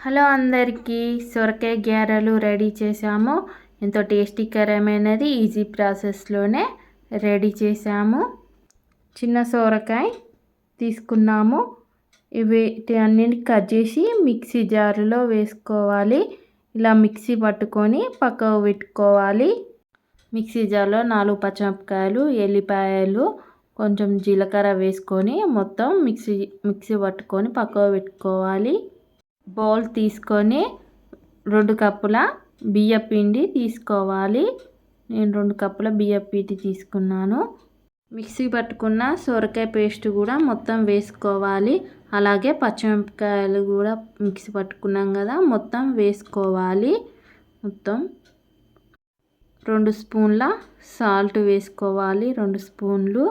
Hello అందరికీ సొరకాయ గ్యారెలు ready చేసాము ఎంతో టేస్టీకరమైనది ఈజీ ప్రాసెస్లోనే రెడీ చేసాము చిన్న సొరకాయ తీసుకున్నాము. ఇవి అన్నింటి కట్ చేసి మిక్సీ జారులో వేసుకోవాలి. ఇలా మిక్సీ పట్టుకొని పక్కకు పెట్టుకోవాలి. మిక్సీ జార్లో నాలుగు పచ్చిమిరపకాయలు ఎల్లిపాయలు కొంచెం జీలకర్ర వేసుకొని మొత్తం మిక్సీ మిక్సీ పట్టుకొని పక్కకు పెట్టుకోవాలి. బౌల్ తీసుకొని రెండు కప్పుల బియ్య పిండి తీసుకోవాలి. నేను రెండు కప్పుల బియ్య పిండి తీసుకున్నాను. మిక్సీ పట్టుకున్న సొరకాయ పేస్ట్ కూడా మొత్తం వేసుకోవాలి. అలాగే పచ్చిమిరపకాయలు కూడా మిక్సీ పట్టుకున్నాం కదా మొత్తం వేసుకోవాలి. మొత్తం రెండు స్పూన్ల సాల్ట్ వేసుకోవాలి రెండు స్పూన్లు.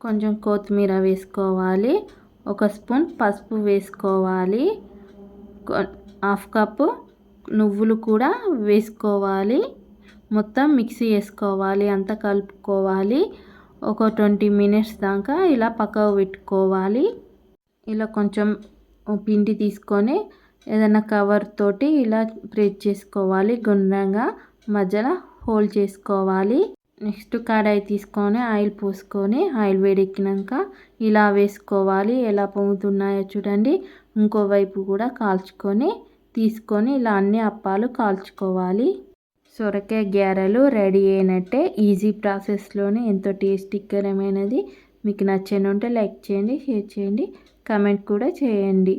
కొంచెం కొత్తిమీర వేసుకోవాలి. ఒక స్పూన్ పసుపు వేసుకోవాలి. హాఫ్ కప్పు నువ్వులు కూడా వేసుకోవాలి. మొత్తం మిక్సీ వేసుకోవాలి అంతా కలుపుకోవాలి. ఒక ట్వంటీ మినిట్స్ దాకా ఇలా పక్కకు పెట్టుకోవాలి. ఇలా కొంచెం పిండి తీసుకొని ఏదైనా కవర్ తోటి ఇలా ప్రెస్ చేసుకోవాలి. గుండ్రంగా మధ్యలో హోల్ చేసుకోవాలి. నెక్స్ట్ కడాయి తీసుకొని ఆయిల్ పోసుకొని ఆయిల్ వేడెక్కినాక ఇలా వేసుకోవాలి. ఎలా పొంగుతున్నాయో చూడండి. ఇంకోవైపు కూడా కాల్చుకొని తీసుకొని ఇలా అన్ని అప్పాలు కాల్చుకోవాలి. సొరకాయ గ్యారెలు రెడీ అయినట్టే ఈజీ ప్రాసెస్లోనే ఎంతో టేస్టీకరమైనది. మీకు నచ్చని ఉంటే లైక్ చేయండి షేర్ చేయండి కమెంట్ కూడా చేయండి.